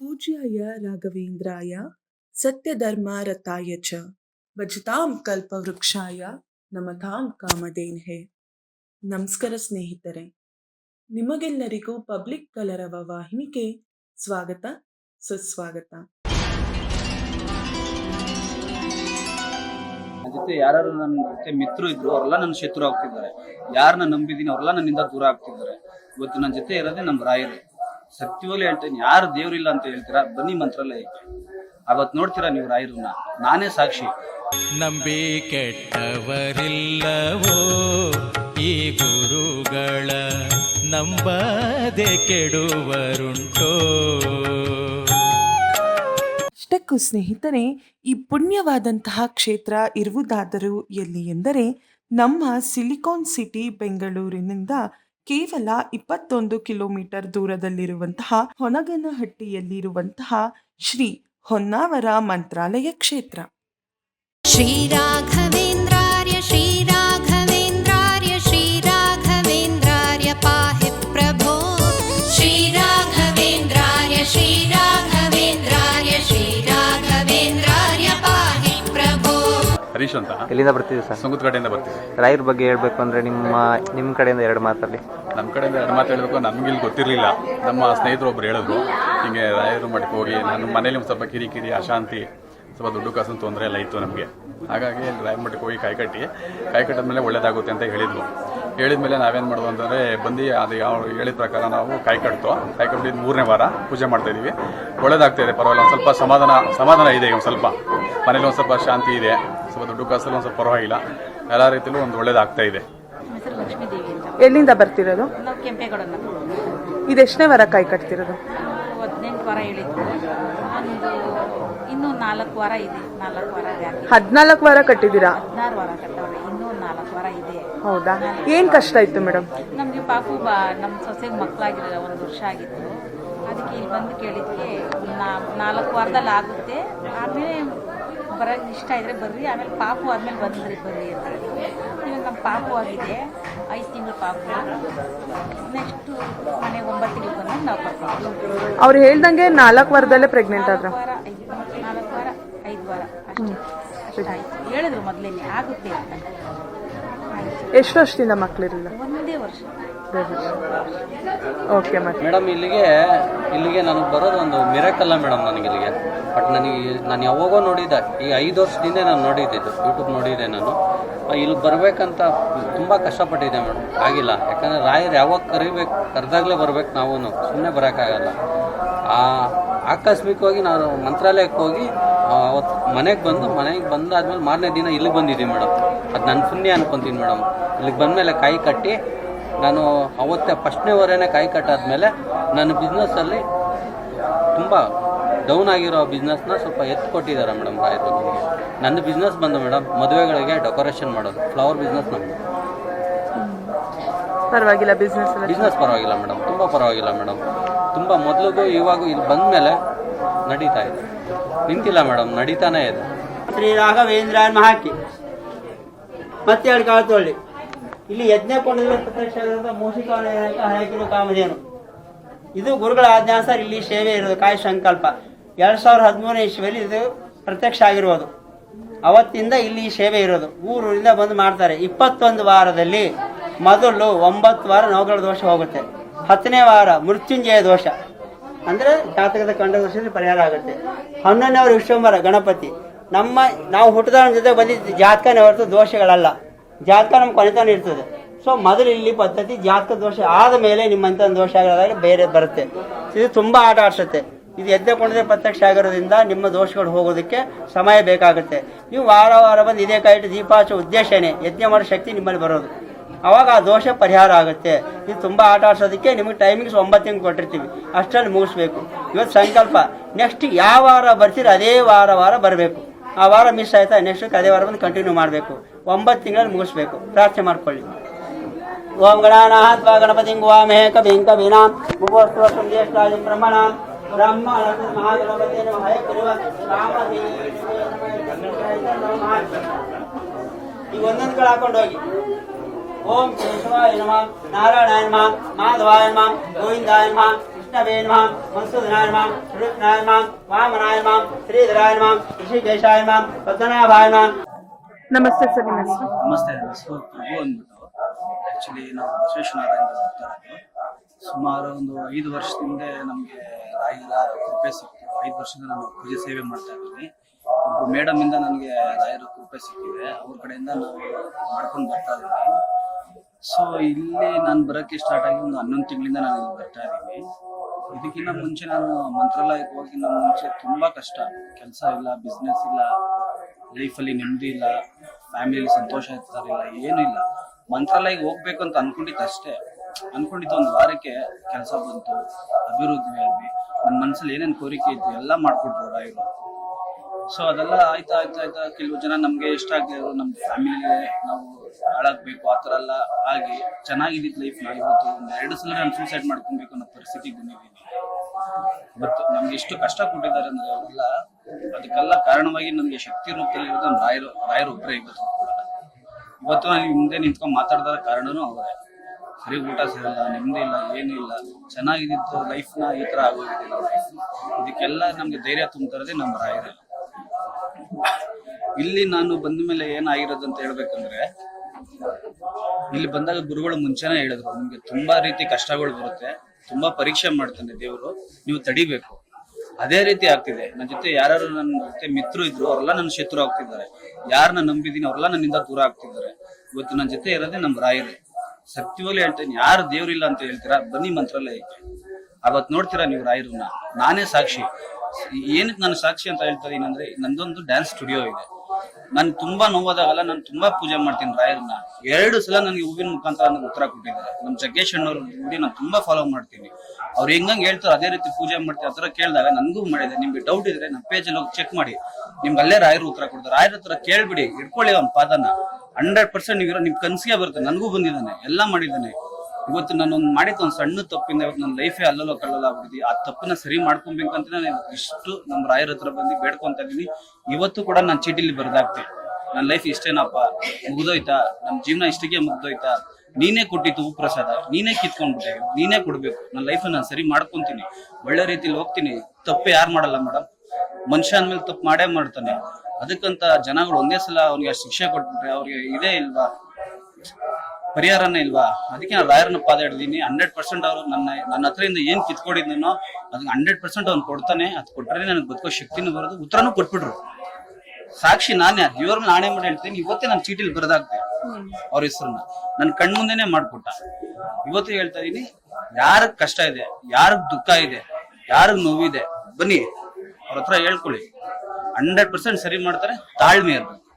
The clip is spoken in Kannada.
ಪೂಜ್ಯಾಯ ರಾಘವೇಂದ್ರಾಯ, ಸತ್ಯಧರ್ಮಾರತಾಯ ಚ, ಭಜತಾಂ ಕಲ್ಪವೃಕ್ಷಾಯ, ನಮತಾಂ ಕಾಮಧೇನ್ಹೆ. ನಮಸ್ಕಾರ ಸ್ನೇಹಿತರೆ, ನಿಮಗೆಲ್ಲರಿಗೂ ಪಬ್ಲಿಕ್ ಕಲರವ ವಾಹಿನಿಗೆ ಸ್ವಾಗತ, ಸುಸ್ವಾಗತ. ಜೊತೆ ಯಾರು ನನ್ನ ಜೊತೆ ಮಿತ್ರ ಇದ್ರು, ಅವರೆಲ್ಲ ನನ್ನ ಶತ್ರು ಆಗ್ತಿದ್ದಾರೆ. ಯಾರನ್ನ ನಂಬಿದೀನಿ ಅವರೆಲ್ಲ ನನ್ನಿಂದ ದೂರ ಆಗ್ತಿದ್ದಾರೆ. ಇವತ್ತು ನನ್ನ ಜೊತೆ ಇರೋದೇ ನಮ್ಮ ರಾಯರು. ಸತ್ಯವಾಗ್ಲೂ ಹೇಳ್ತೇನೆ ಯಾರು ದೇವ್ರಿಲ್ಲ ಅಂತ ಹೇಳ್ತೀರಾ? ಬನ್ನಿ ಮಂತ್ರಾಲಯಕ್ಕೆ. ಅವತ್ ನೋಡ್ತೀರಾ ನೀವು ರಾಯರನ್ನ? ನಾನೇ ಸಾಕ್ಷಿ. ನಂಬಿ ಕೆಟ್ಟವರಿಲ್ಲವೋ ಈ ಗುರುಗಳ ನಂಬದೆ ಕೆಡುವರುಂಟು? ಅಷ್ಟಕ್ಕೂ ಸ್ನೇಹಿತರೆ ಈ ಪುಣ್ಯವಾದಂತಹ ಕ್ಷೇತ್ರ ಇರುವುದಾದರೂ ಎಲ್ಲಿ ಎಂದರೆ ನಮ್ಮ ಸಿಲಿಕಾನ್ ಸಿಟಿ ಬೆಂಗಳೂರಿನಿಂದ ಕೇವಲ ಇಪ್ಪತ್ತೊಂದು ಕಿಲೋಮೀಟರ್ ದೂರದಲ್ಲಿರುವಂತಹ ಹೊನಗನಹಟ್ಟಿಯಲ್ಲಿರುವಂತಹ ಶ್ರೀ ಹೊನ್ನಾವರ ಮಂತ್ರಾಲಯ ಕ್ಷೇತ್ರ. ಶ್ರೀರಾಘ ಹರೀಶ್ ಅಂತ? ಎಲ್ಲಿಂದ ಬರ್ತೀವಿ ಸರ್? ಸುಂಗುತ್ ಕಡೆಯಿಂದ ಬರ್ತೀವಿ ರಾಯರ ಬಗ್ಗೆ ಹೇಳಬೇಕು ಅಂದರೆ ನಿಮ್ಮ ನಿಮ್ಮ ಕಡೆಯಿಂದ ಎರಡು ಮಾತಲ್ಲಿ. ನಮ್ಮ ಕಡೆಯಿಂದ ಎರಡು ಮಾತು ಹೇಳಬೇಕು ನಮ್ಗೆ ಇಲ್ಲಿ ಗೊತ್ತಿರಲಿಲ್ಲ. ನಮ್ಮ ಸ್ನೇಹಿತರು ಒಬ್ರು ಹೇಳಿದ್ರು ಹಿಂಗೆ ರಾಯರು ಮಠಕ್ಕೆ ಹೋಗಿ ನಾನು ಮನೇಲಿ ಒಂದು ಸ್ವಲ್ಪ ಕಿರಿಕಿರಿ ಅಶಾಂತಿ ಸ್ವಲ್ಪ ದುಡ್ಡು ಕಾಸಿನ ತೊಂದರೆ ಎಲ್ಲ ಇತ್ತು ನಮಗೆ. ಹಾಗಾಗಿ ಇಲ್ಲಿ ರಾಯರ ಮಠಕ್ಕೆ ಹೋಗಿ ಕಾಯಿ ಕಟ್ಟಿ ಕಾಯಿ ಕಟ್ಟಿದ್ಮೇಲೆ ಒಳ್ಳೇದಾಗುತ್ತೆ ಅಂತ ಹೇಳಿದ್ರು. ಮೇಲೆ ನಾವೇನು ಮಾಡೋದು ಅಂತಂದರೆ ಬಂದು ಅದು ಯಾವ ಹೇಳಿದ ಪ್ರಕಾರ ನಾವು ಕಾಯಿ ಕಟ್ತು. ಕಾಯಿ ಕಟ್ಟಿದ ಮೂರನೇ ವಾರ ಪೂಜೆ ಮಾಡ್ತಾ ಇದ್ದೀವಿ ಒಳ್ಳೇದಾಗ್ತಾ ಇದೆ ಪರವಾಗಿಲ್ಲ ಒಂದು ಸ್ವಲ್ಪ ಸಮಾಧಾನ ಸಮಾಧಾನ ಇದೆ ಈಗ ಒಂದು ಸ್ವಲ್ಪ. ಮನೇಲಿ ಒಂದು ಸ್ವಲ್ಪ ಶಾಂತಿ ಇದೆ. ಸ್ವಲ್ಪ ದುಡ್ಡು ಕಾಸಲ್ಲಿ ಒಂದು ಸ್ವಲ್ಪ ಪರವಾಗಿಲ್ಲ. ಎಲ್ಲ ರೀತಿಯಲ್ಲೂ ಒಂದು ಒಳ್ಳೇದಾಗ್ತಾ ಇದೆ. ಎಲ್ಲಿಂದ ಬರ್ತಿರೋದು? ನಾವು ಕೆಂಪೇಗೌಡನ ಇದೆಷ್ಟನೇ ವಾರ ಕಾಯಿ ಕಟ್ತಿರೋದು? ಹದಿನೆಂಟು ವಾರ ಒಂದು ಇನ್ನೂ ನಾಲ್ಕು ವಾರ ಇದೆ. ನಾಲ್ಕು ವಾರ ಬಾಕಿ ಹದಿನಾಲ್ಕು ವಾರ ಕಟ್ಟಿದ್ದೀರಾ? ಹದಿನಾರು ವಾರ ಕಟ್ಟವ್ರೆ. ಇನ್ನೂ ನಾಲ್ಕು ವಾರ ಇದೆ. ಹೌದಾ? ಏನ್ ಕಷ್ಟ ಇತ್ತು ಮೇಡಮ್? ನಮಗೆ ಪಾಪು ಬಾ ನಮ್ಮ ಸೊಸೆಗೆ ಮಕ್ಕಳಾಗಿರಲ್ಲ ಒಂದು ವರ್ಷ ಆಗಿತ್ತು. ಅದಕ್ಕೆ ಇಲ್ಲಿ ಬಂದು ಕೇಳಿದ್ಕೆ ನಾ- ನಾಲ್ಕು ವಾರದಲ್ಲಿ ಆಗುತ್ತೆ. ಆಮೇಲೆ ಬರೋಕ್ಕೆ ಇಷ್ಟ ಇದ್ರೆ ಬರ್ರಿ ಆಮೇಲೆ ಪಾಪು ಆದ್ಮೇಲೆ ಬಂದ್ರಿ ಬರ್ರಿ ಅಂತ. ಇವಾಗ ನಮ್ಮ ಪಾಪು ಆಗಿದೆ ಐದು ತಿಂಗಳು ಪಾಪು. ನೆಕ್ಸ್ಟು ಮನೆಗೆ ಒಂಬತ್ತು ತಿಂಗಳು ಬಂದ್ರೆ ನಾವು ಬರ್ತೀವಿ ಅವ್ರು ಹೇಳ್ದಂಗೆ ನಾಲ್ಕು ವಾರದಲ್ಲೇ ಪ್ರೆಗ್ನೆಂಟ್ ಆದ್ರ? ನಾಲ್ಕು ವಾರ ಐದು ನಾಲ್ಕು ವಾರ ಐದು ವಾರ. ಅಷ್ಟೇ ಹೇಳಿದ್ರು ಮೊದಲೇ ಆಗುತ್ತೆ ಅಂತ. ಎಷ್ಟು ವರ್ಷದಿಂದ ಮಕ್ಕಳಿರಲಿಲ್ಲ ಒಂದೇ ವರ್ಷ. ಓಕೆ ಮೇಡಮ್ ಇಲ್ಲಿಗೆ ಇಲ್ಲಿಗೆ ನನಗೆ ಬರೋದು ಒಂದು ಮಿರಕಲ್ಲ ಮೇಡಮ್ ನನಗೆ ಇಲ್ಲಿಗೆ. ಬಟ್ ನನಗೆ ನಾನು ಯಾವಾಗೋ ನೋಡಿದ್ದೆ. ಈ ಐದು ವರ್ಷದಿಂದ ನಾನು ನೋಡಿದ್ದಿದ್ದು. ಯೂಟ್ಯೂಬ್ ನೋಡಿದ್ದೆ ನಾನು. ಇಲ್ಲಿ ಬರಬೇಕಂತ ತುಂಬ ಕಷ್ಟಪಟ್ಟಿದ್ದೆ ಮೇಡಮ್ ಆಗಿಲ್ಲ. ಯಾಕಂದರೆ ರಾಯರು ಯಾವಾಗ ಕರಿಬೇಕು, ಕರೆದಾಗಲೇ ಬರ್ಬೇಕು ನಾವು ಸುಮ್ಮನೆ ಬರೋಕ್ಕಾಗಲ್ಲ. ಆ, ಆಕಸ್ಮಿಕವಾಗಿ ನಾನು ಮಂತ್ರಾಲಯಕ್ಕೆ ಹೋಗಿ ಅವತ್ತು ಮನೆಗೆ ಬಂದು, ಮನೆಗೆ ಬಂದಾದ್ಮೇಲೆ ಮಾರನೇ ದಿನ ಇಲ್ಲಿಗೆ ಬಂದಿದ್ದೀನಿ ಮೇಡಮ್ ಅದು ನನ್ನ ಪುಣ್ಯ ಅನ್ಕೊತೀನಿ ಮೇಡಮ್ ಇಲ್ಲಿಗೆ ಬಂದಮೇಲೆ ಕಾಯಿ ಕಟ್ಟಿ ನಾನು ಅವತ್ತೇ ಫಸ್ಟ್ನೇ ಕೈ ಕಾಯಿ ಕಟ್ಟಾದ್ಮೇಲೆ ನನ್ನ ಬಿಸ್ನೆಸ್ಸಲ್ಲಿ ತುಂಬ ಡೌನ್ ಆಗಿರೋ ಬಿಸ್ನೆಸ್ನ ಸ್ವಲ್ಪ ಎತ್ತು ಕೊಟ್ಟಿದ್ದಾರೆ ಮೇಡಮ್ ರಾಯರು ನನಗೆ ನನ್ನ ಬಿಸ್ನೆಸ್ ಬಂದು ಮೇಡಮ್ ಮದುವೆಗಳಿಗೆ ಡೆಕೋರೇಷನ್ ಮಾಡೋದು ಫ್ಲವರ್ ಬಿಸ್ನೆಸ್ ನಮ್ಮದು ಪರವಾಗಿಲ್ಲ ಬಿಸ್ನೆಸ್ ಬಿಸ್ನೆಸ್ ಪರವಾಗಿಲ್ಲ ಮೇಡಮ್ ತುಂಬ ಪರವಾಗಿಲ್ಲ ಮೇಡಮ್ ತುಂಬ ಮೊದಲಿಗೂ ಇವಾಗ ಇಲ್ಲಿ ಬಂದ ಮೇಲೆ ನಡೀತಾ ಇದೆ. ನಿಂತಿಲ್ಲ ಮೇಡಮ್ ನಡೀತಾನೇ ಇದೆ. ಶ್ರೀ ರಾಘವೇಂದ್ರ ಮಹಾಕಿ ಮತ್ತೆ ಎರಡು ಕಾಳತೊಳ್ಳಿ ಇಲ್ಲಿ ಯಜ್ಞ ಪ್ರತ್ಯಕ್ಷ ಮೂಷಿಕಾಲಯಕ ಹರಕಿರು ಕಾಮಧೇನು. ಇದು ಗುರುಗಳ ಆಜ್ಞಾಸ ಇಲ್ಲಿ ಸೇವೆ ಇರೋದು, ಕಾಯಿ ಸಂಕಲ್ಪ. ಎರಡ್ ಸಾವಿರದ ಹದಿಮೂರನೇ ಇಸ್ವಿಯಲ್ಲಿ ಇದು ಪ್ರತ್ಯಕ್ಷ ಆಗಿರೋದು ಅವತ್ತಿಂದ ಇಲ್ಲಿ ಸೇವೆ ಇರೋದು. ಊರೂರಿಂದ ಬಂದು ಮಾಡ್ತಾರೆ. ಇಪ್ಪತ್ತೊಂದು ವಾರದಲ್ಲಿ ಮೊದಲು ಒಂಬತ್ತು ವಾರ ನೌಕರ ದೋಷ ಹೋಗುತ್ತೆ. ಹತ್ತನೇ ವಾರ ಮೃತ್ಯುಂಜಯ ದೋಷ. ಅಂದ್ರೆ ಜಾತಕದ ಕಂಡ ದೋಷದಲ್ಲಿ ಪರಿಹಾರ ಆಗುತ್ತೆ. ಹನ್ನೊಂದನೇ ವಾರ ವಿಶ್ವಂಬರ ಗಣಪತಿ. ನಮ್ಮ ನಾವು ಹುಟ್ಟದ ಜೊತೆ ಬಂದಿದ್ದು ಜಾತಕನೇ ಹೊರತು ದೋಷಗಳಲ್ಲ. ಜಾತಕ ನಮ್ಗೆ ಕೊನೆತನ ಇರ್ತದೆ. ಸೊ ಮೊದಲು ಇಲ್ಲಿ ಪದ್ಧತಿ ಜಾತಕ ದೋಷ ಆದ ಮೇಲೆ ನಿಮ್ಮಂತ ದೋಷ ಆಗೋದಾಗ ಬೇರೆ ಬರುತ್ತೆ. ಇದು ತುಂಬಾ ಆಟ ಆಡ್ಸುತ್ತೆ. ಇದು ಎದ್ದೆ ಕೊಂಡರೆ ಪ್ರತ್ಯಕ್ಷ ಆಗಿರೋದ್ರಿಂದ ನಿಮ್ಮ ದೋಷಗಳು ಹೋಗೋದಕ್ಕೆ ಸಮಯ ಬೇಕಾಗುತ್ತೆ. ನೀವು ವಾರ ವಾರ ಬಂದು ಇದೇ ಕೈ ದೀಪಾಚ ಉದ್ದೇಶನೇ, ಯಜ್ಞ ಮಾಡೋ ಶಕ್ತಿ ನಿಮ್ಮಲ್ಲಿ ಬರೋದು. ಅವಾಗ ಆ ದೋಷ ಪರಿಹಾರ ಆಗುತ್ತೆ. ಇದು ತುಂಬ ಆಟ ಆಡ್ಸೋದಕ್ಕೆ ನಿಮಗೆ ಟೈಮಿಂಗ್ಸ್ ಒಂಬತ್ತು ತಿಂಗಳು ಕೊಟ್ಟಿರ್ತೀವಿ. ಅಷ್ಟರಲ್ಲಿ ಮುಗಿಸ್ಬೇಕು. ಇವತ್ತು ಸಂಕಲ್ಪ. ನೆಕ್ಸ್ಟ್ ಯಾವ ವಾರ ಬರ್ತೀರ ಅದೇ ವಾರ ವಾರ ಬರಬೇಕು. ಆ ವಾರ ಮಿಸ್ ಆಯ್ತಾ? ನೆಕ್ಸ್ಟ್ ಅದೇ ವಾರ ಬಂದು ಕಂಟಿನ್ಯೂ ಮಾಡಬೇಕು. ಒಂಬತ್ತು ತಿಂಗಳಲ್ಲಿ ಮುಗಿಸ್ಬೇಕು. ಪ್ರಾರ್ಥನೆ ಮಾಡ್ಕೊಳ್ಳಿ. ಓಂ ಗಣಾನಾಥ ಗಣಪತಿ ಗುವಾಮಹೇ ಕವಿಂ ಕವಿನಾಂ. ವಸಂ ಜ್ಯೇಷ್ಠಾಜಂ ಬ್ರಹ್ಮಣಾಂ. ಬ್ರಹ್ಮ ಮಹಾಗಣಪತಿ ನಮಃ. ಕರಿವ ಈಗ ಒಂದೊಂದು ಕಡೆ ಹಾಕೊಂಡು ಹೋಗಿ. ಓಂ ಕೇಶವಾಯ ನಮಃ. ನಾರಾಯಣಾಯ ನಮಃ. ಮಾಧವಾಯ ನಮಃ. ಗೋವಿಂದಾಯ ನಮಃ. ವಿಷ್ಣವೇ ನಮಃ ಮನ್ಸೂದನಾಯ ನಮಃ ಋತ್ನಾಯ ನಮಃ ವಾಮನಾಯ ನಮಃ ಶ್ರೀಧರಾಯ ನಮಃ ಋಷಿಕೇಶಾಯ ನಮಃ ಪದ್ಮನಾಭಾಯ ನಮಃ ನಮಸ್ತೆ ಸರ್ ನಮಸ್ತೆ ನನ್ನ ಹೆಸರು ಪ್ರಭು ಅಂದ್ಬಿಟ್ಟು ಆ್ಯಕ್ಚುಲಿ ನಾವು ಬಸವೇಶ್ವರನಾರಾಯಣ ಸುಮಾರು ಒಂದು ಐದು ವರ್ಷದಿಂದ ನಮಗೆ ರಾಯರ ಕೃಪೆ ಸಿಕ್ತು ಐದು ವರ್ಷದಿಂದ ನಾನು ಪೂಜೆ ಸೇವೆ ಮಾಡ್ತಾ ಇದ್ದೀನಿ ಒಬ್ಬರು ಮೇಡಮ್ ಇಂದ ನನಗೆ ರಾಯರ ಕೃಪೆ ಸಿಕ್ಕಿದೆ ಅವ್ರ ಕಡೆಯಿಂದ ನಾವು ಮಾಡ್ಕೊಂಡು ಬರ್ತಾ ಇದ್ದೀನಿ ಸೊ ಇಲ್ಲಿ ನಾನು ಬರೋಕ್ಕೆ ಸ್ಟಾರ್ಟ್ ಆಗಿ ಒಂದು ಹನ್ನೊಂದು ತಿಂಗಳಿಂದ ನಾನು ಇಲ್ಲಿ ಬರ್ತಾ ಇದ್ದೀನಿ ಇದಕ್ಕಿಂತ ಮುಂಚೆ ನಾನು ಮಂತ್ರಾಲಯಕ್ಕೆ ಹೋಗಿನ ಮುಂಚೆ ತುಂಬಾ ಕಷ್ಟ. ಕೆಲಸ ಇಲ್ಲ ಬಿಸ್ನೆಸ್ ಇಲ್ಲ ಲೈಫಲ್ಲಿ ನೆಮ್ಮದಿ ಇಲ್ಲ ಫ್ಯಾಮಿಲಿಯಲ್ಲಿ ಸಂತೋಷ ಇರ್ತಾರಿಲ್ಲ ಏನೂ ಇಲ್ಲ. ಮಂತ್ರಾಲಯಕ್ಕೆ ಹೋಗ್ಬೇಕು ಅಂತ ಅನ್ಕೊಂಡಿದ್ದು ಅಷ್ಟೇ. ಅನ್ಕೊಂಡಿದ್ದು ಒಂದು ವಾರಕ್ಕೆ ಕೆಲಸ ಬಂತು ಅಭಿವೃದ್ಧಿ ಆದ್ವಿ ನನ್ನ ಮನಸ್ಸಲ್ಲಿ ಏನೇನು ಕೋರಿಕೆ ಇತ್ತು ಎಲ್ಲ ಮಾಡ್ಕೊಟ್ರು ರಾಯರು. ಸೊ ಅದೆಲ್ಲ ಆಯ್ತಾ ಆಯ್ತಾ ಆಯ್ತಾ. ಕೆಲವು ಜನ ನಮ್ಗೆ ಇಷ್ಟ ಆಗ್ಲಿಲ್ಲ ನಮ್ಮ ಫ್ಯಾಮಿಲಿ ನಾವು ಹಾಳಾಗ್ಬೇಕು, ಆ ತರ ಎಲ್ಲ ಆಗಿ ಚೆನ್ನಾಗಿದ್ದಿದ್ದು ಲೈಫ್ ಇವತ್ತು ಒಂದು ಎರಡು ಸಲ ನಾನು ಸೂಸೈಡ್ ಮಾಡ್ಕೊಬೇಕು ಅನ್ನೋ ಪರಿಸ್ಥಿತಿ ಬಂದಿದ್ದೀನಿ ಇವತ್ತು ನಮ್ಗೆ ಎಷ್ಟು ಕಷ್ಟ ಕೊಟ್ಟಿದ್ದಾರೆ ಅಂದ್ರೆ ಅವರೆಲ್ಲ ಅದಕ್ಕೆಲ್ಲ ಕಾರಣವಾಗಿ ನಮ್ಗೆ ಶಕ್ತಿ ರೂಪದಲ್ಲಿ ಇರೋದು ರಾಯರು ರಾಯರು ಒಬ್ಬರೇ ಇವತ್ತು. ಇವತ್ತು ನಾನು ಮುಂದೆ ನಿಂತ್ಕೊಂಡು ಮಾತಾಡ್ದಾರ ಕಾರಣನೂ ಅವರೇ. ಸರಿ, ಊಟ ಸೇರಲ್ಲ, ನೆಮ್ಮದಿ ಇಲ್ಲ ಏನಿಲ್ಲ ಇಲ್ಲ. ಚೆನ್ನಾಗಿದ್ದು ಲೈಫ್ನ ಈ ಥರ ಆಗೋಗಿದೆ. ಲೈಫ್ ಇದಕ್ಕೆಲ್ಲ ನಮ್ಗೆ ಧೈರ್ಯ ತುಂಬ್ತಾರದೇ ನಮ್ಮ ರಾಯರೇ. ಇಲ್ಲಿ ನಾನು ಬಂದ ಮೇಲೆ ಏನಾಗಿರೋದು ಅಂತ ಹೇಳ್ಬೇಕಂದ್ರೆ, ಇಲ್ಲಿ ಬಂದಾಗ ಗುರುಗಳು ಮುಂಚೆನೆ ಹೇಳಿದ್ರು, ನಿಮ್ಗೆ ತುಂಬಾ ರೀತಿ ಕಷ್ಟಗಳು ಬರುತ್ತೆ, ತುಂಬಾ ಪರೀಕ್ಷೆ ಮಾಡ್ತಾನೆ ದೇವರು, ನೀವು ತಡಿಬೇಕು. ಅದೇ ರೀತಿ ಆಗ್ತಿದೆ. ನನ್ನ ಜೊತೆ ಯಾರು ನನ್ನ ಜೊತೆ ಮಿತ್ರರು ಇದ್ರು, ಅವರೆಲ್ಲ ನನ್ನ ಶತ್ರು ಆಗ್ತಿದ್ದಾರೆ. ಯಾರನ್ನ ನಂಬಿದೀನಿ, ಅವರೆಲ್ಲ ನನ್ನಿಂದ ದೂರ ಆಗ್ತಿದ್ದಾರೆ. ಇವತ್ತು ನನ್ನ ಜೊತೆ ಇರೋದೇ ನಮ್ಮ ರಾಯರೇ. ಸತ್ಯವಾಗ್ಲೂ ಹೇಳ್ತೇನೆ, ಯಾರು ದೇವ್ರಿಲ್ಲ ಅಂತ ಹೇಳ್ತೀರಾ? ಬನ್ನಿ ಮಂತ್ರಾಲಯಕ್ಕೆ. ಅವತ್ ನೋಡ್ತೀರಾ ನೀವು ರಾಯರನ್ನ? ನಾನೇ ಸಾಕ್ಷಿ. ಏನಕ್ಕೆ ನಾನು ಸಾಕ್ಷಿ ಅಂತ ಹೇಳ್ತಾ ಏನಂದ್ರೆ, ನಂದೊಂದು ಡ್ಯಾನ್ಸ್ ಸ್ಟುಡಿಯೋ ಇದೆ. ನಾನು ತುಂಬಾ ನೋವಾದಾಗಲ್ಲ, ನಾನು ತುಂಬಾ ಪೂಜೆ ಮಾಡ್ತೀನಿ ರಾಯರನ್ನ. ಎರಡು ಸಲ ನನಗೆ ಹೂವಿನ ಮುಖಾಂತರ ನನಗೆ ಉತ್ತರ ಕೊಟ್ಟಿದ್ದಾರೆ. ನಮ್ಮ ಜಗ್ಗೇಶ್ ಅಣ್ಣವ್ರ ವಿಡಿಯೋ ನಾನು ತುಂಬಾ ಫಾಲೋ ಮಾಡ್ತೀನಿ. ಅವ್ರು ಹೆಂಗಂಗೆ ಹೇಳ್ತಾರೆ ಅದೇ ರೀತಿ ಪೂಜೆ ಮಾಡ್ತೀನಿ ಆ ಥರ ಕೇಳಿದಾಗ ನನಗೂ ಮಾಡಿದೆ. ನಿಮ್ಗೆ ಡೌಟ್ ಇದ್ರೆ ನಮ್ಮ ಪೇಜಲ್ಲಿ ಹೋಗಿ ಚೆಕ್ ಮಾಡಿ. ನಿಮ್ಗೆ ಅಲ್ಲೇ ರಾಯರು ಉತ್ತರ ಕೊಡ್ತಾರೆ. ರಾಯರ ಹತ್ರ ಕೇಳ್ಬಿಡಿ ಇಟ್ಕೊಳ್ಳಿ ಅವ್ನ ಪಾದನ. ಹಂಡ್ರೆಡ್ ಪರ್ಸೆಂಟ್ ನೀವಿರೋ ನಿಮ್ ಕನ್ಸಿಗೆ ಬರುತ್ತೆ. ನನಗೂ ಬಂದಿದ್ದಾನೆ. ಎಲ್ಲ ಮಾಡಿದ್ದಾನೆ. ಇವತ್ತು ನಾನು ಒಂದು ಮಾಡಿದ ಒಂದು ಸಣ್ಣ ತಪ್ಪಿಂದ ಇವತ್ತು ನನ್ನ ಲೈಫೇ ಅಲ್ಲಲ್ಲೋ ಕಳ್ಳಲ್ಲ ಆಗ್ಬಿಟ್ಟಿದೆ. ಆ ತಪ್ಪನ್ನ ಸರಿ ಮಾಡ್ಕೊಬೇಕಂತ ನಾನು ಇಷ್ಟು ನಮ್ಮ ರಾಯರ ಹತ್ರ ಬಂದು ಬೇಡ್ಕೊಂತ ಇದೀನಿ. ಇವತ್ತು ಕೂಡ ನಾನು ಚೀಟಿಲಿ ಬರ್ದಾಕ್ತೆ ನನ್ನ ಲೈಫ್ ಇಷ್ಟೇನಪ್ಪ. ಮುಗ್ದೋಯ್ತಾ? ನಮ್ಮ ಜೀವನ ಇಷ್ಟಕ್ಕೆ ಮುಗ್ದೋಯ್ತಾ? ನೀನೇ ಕೊಟ್ಟಿತ್ತು ಪ್ರಸಾದ. ನೀನೇ ಕಿತ್ಕೊಂಡ್ಬಿಟ್ಟೆ. ನೀನೇ ಕೊಡ್ಬೇಕು. ನನ್ನ ಲೈಫ್ ನಾನು ಸರಿ ಮಾಡ್ಕೊಂತೀನಿ. ಒಳ್ಳೆ ರೀತಿಲಿ ಹೋಗ್ತೀನಿ. ತಪ್ಪು ಯಾರು ಮಾಡಲ್ಲ ಮೇಡಮ್ ಮನುಷ್ಯ ಅಂದ್ಮೇಲೆ ತಪ್ಪು ಮಾಡೇ ಮಾಡ್ತಾನೆ. ಅದಕ್ಕಂತ ಜನಗಳು ಒಂದೇ ಸಲ ಅವ್ರಿಗೆ ಶಿಕ್ಷೆ ಕೊಟ್ಬಿಟ್ರೆ ಅವ್ರಿಗೆ ಇದೇ ಇಲ್ವಾ? ಪರಿಹಾರನೇ ಇಲ್ವಾ? ಅದಕ್ಕೆ ನಾನು ಲಾಯರ್ನ ಪಾದ ಹಿಡ್ದೀನಿ. ಹಂಡ್ರೆಡ್ ಪರ್ಸೆಂಟ್ ಅವರು ನನ್ನ ನನ್ನ ಹತ್ರದಿಂದ ಏನ್ ಕಿತ್ಕೊಂಡಿದ್ದನೋ ಅದಕ್ಕೆ ಹಂಡ್ರೆಡ್ ಪರ್ಸೆಂಟ್ ಅವ್ನು ಕೊಡ್ತಾನೆ. ಅದು ಕೊಟ್ಟರೆ ನನಗೆ ಬದುಕೋ ಶಕ್ತಿನೂ ಬರೋದು. ಉತ್ತರನೂ ಕೊಟ್ಬಿಟ್ರು. ಸಾಕ್ಷಿ ನಾನೇ ದೇವ್ರ ನಾನೇ ಮಾಡಿ ಹೇಳ್ತೀನಿ. ಇವತ್ತೇ ನಾನು ಚೀಟಿಲಿ ಬರೆದಾಗ್ತೆ ಅವ್ರ ಹೆಸರನ್ನ. ನನ್ನ ಕಣ್ಮುಂದೆನೆ ಮಾಡ್ಕೊಟ್ಟ. ಇವತ್ತು ಹೇಳ್ತಾ ಇದೀನಿ, ಯಾರಿಗ್ ಕಷ್ಟ ಇದೆ, ಯಾರಿಗ್ ದುಃಖ ಇದೆ, ಯಾರಿಗ್ ನೋವಿದೆ, ಬನ್ನಿ ಅವ್ರ ಹತ್ರ ಹೇಳ್ಕೊಳ್ಳಿ. ಹಂಡ್ರೆಡ್ ಪರ್ಸೆಂಟ್ ಸರಿ ಮಾಡ್ತಾರೆ, ತಾಳ್ಮೆ ಇರ್ಬೇಕು